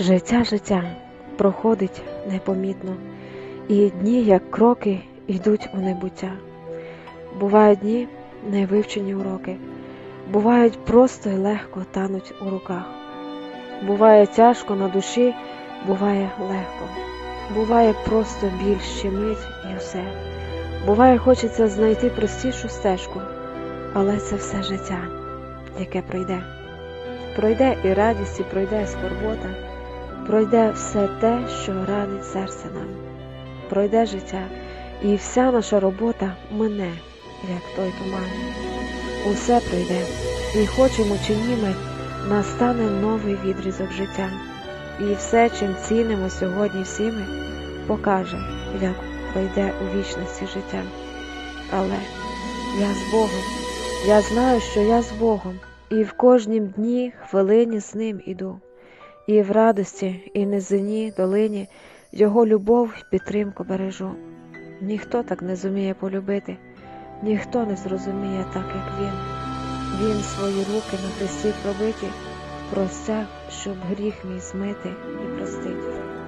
Життя життя проходить непомітно, і дні, як кроки, йдуть у небуття. Бувають дні невивчені уроки, бувають просто й легко тануть у руках. Буває тяжко на душі, буває легко, буває просто біль щемить і все. Буває, хочеться знайти простішу стежку, але це все життя, яке пройде. Пройде і радість, і пройде і скорбота, пройде все те, що ранить серце нам. Пройде життя, і вся наша робота мине, як той туман. Усе пройде, і хочемо чи ні ми, настане новий відрізок життя. І все, чим цінимо сьогодні всі ми, покаже, як пройде у вічності життя. Але я з Богом, я знаю, що я з Богом, і в кожнім дні хвилині з ним іду, і в радості, і низині, долині Його любов і підтримку бережу. Ніхто так не зуміє полюбити, ніхто не зрозуміє так, як він. Він свої руки на хресті пробиті, простяг, щоб гріх мій змити і простить.